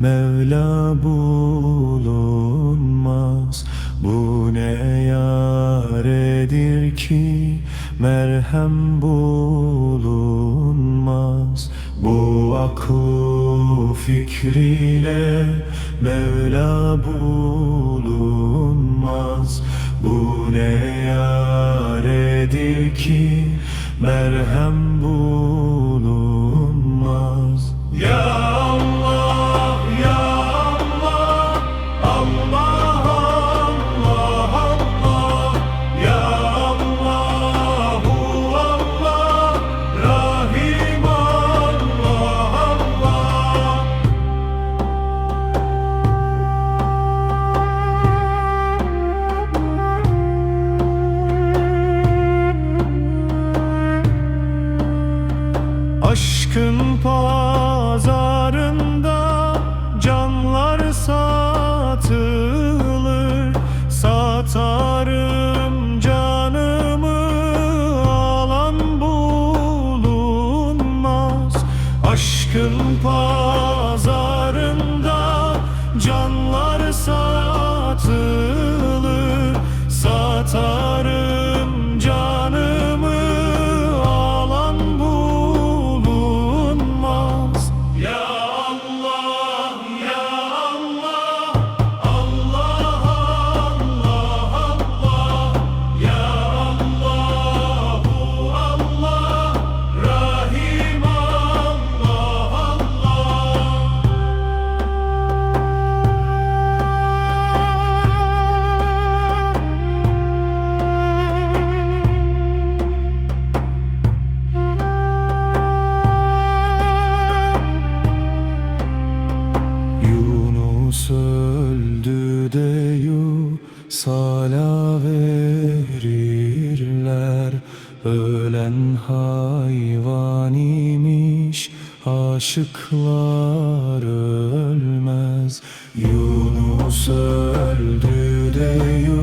Mevla bulunmaz. Bu ne yaredir ki Merhem bulunmaz? Bu aklı fikriyle Mevla bulunmaz. Bu ne yaredir ki Merhem bulunmaz Aşkın pazarında sala verirler. Ölen hayvan imiş aşıklar ölmez. Yunus öldü de sala